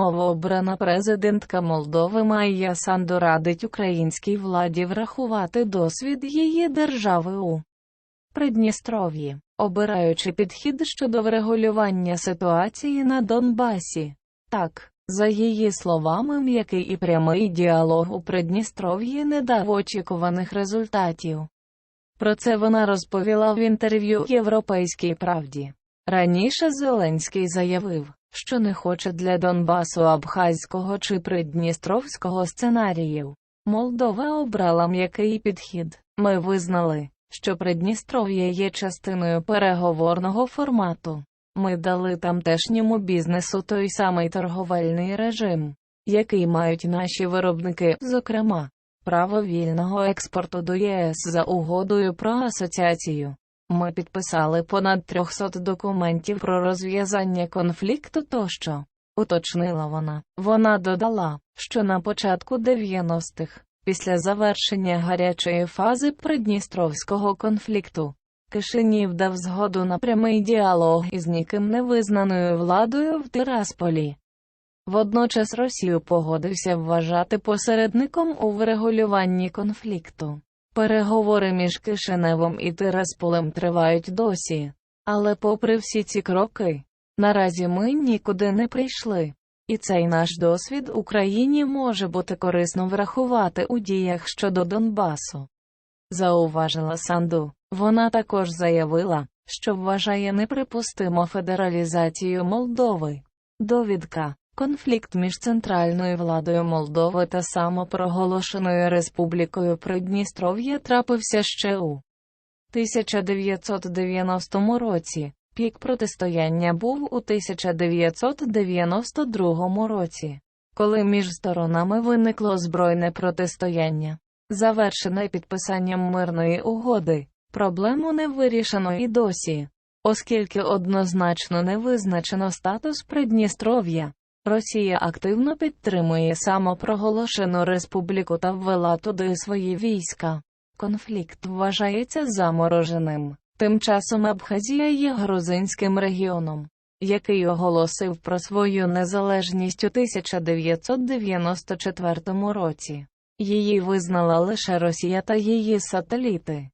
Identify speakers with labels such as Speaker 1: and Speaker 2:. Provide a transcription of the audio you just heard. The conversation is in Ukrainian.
Speaker 1: Новообрана президентка Молдови Майя Санду радить українській владі врахувати досвід її держави у Придністров'ї, обираючи підхід щодо врегулювання ситуації на Донбасі. Так, за її словами, м'який і прямий діалог у Придністров'ї не дав очікуваних результатів. Про це вона розповіла в інтерв'ю Європейській правді. Раніше Зеленський заявив, що не хоче для Донбасу абхазького чи придністровського сценаріїв. Молдова обрала м'який підхід. Ми визнали, що Придністров'я є частиною переговорного формату. Ми дали тамтешньому бізнесу той самий торговельний режим, який мають наші виробники, зокрема, право вільного експорту до ЄС за угодою про асоціацію. Ми підписали понад 300 документів про розв'язання конфлікту тощо, уточнила вона. Вона додала, що на початку 90-х, після завершення гарячої фази придністровського конфлікту, Кишинів дав згоду на прямий діалог із ніким невизнаною владою в Тирасполі. Водночас Росію погодився вважати посередником у врегулюванні конфлікту. Переговори між Кишиневом і Тирасполем тривають досі. Але попри всі ці кроки, наразі ми нікуди не прийшли. І цей наш досвід Україні може бути корисно врахувати у діях щодо Донбасу. Зауважила Санду. Вона також заявила, що вважає неприпустимо федералізацію Молдови. Довідка. Конфлікт між центральною владою Молдови та самопроголошеною Республікою Придністров'я трапився ще у 1990 році. Пік протистояння був у 1992 році, коли між сторонами виникло збройне протистояння, завершене підписанням мирної угоди. Проблему не вирішено і досі, оскільки однозначно не визначено статус Придністров'я. Росія активно підтримує самопроголошену республіку та ввела туди свої війська. Конфлікт вважається замороженим. Тим часом Абхазія є грузинським регіоном, який оголосив про свою незалежність у 1994 році. Її визнала лише Росія та її сателіти.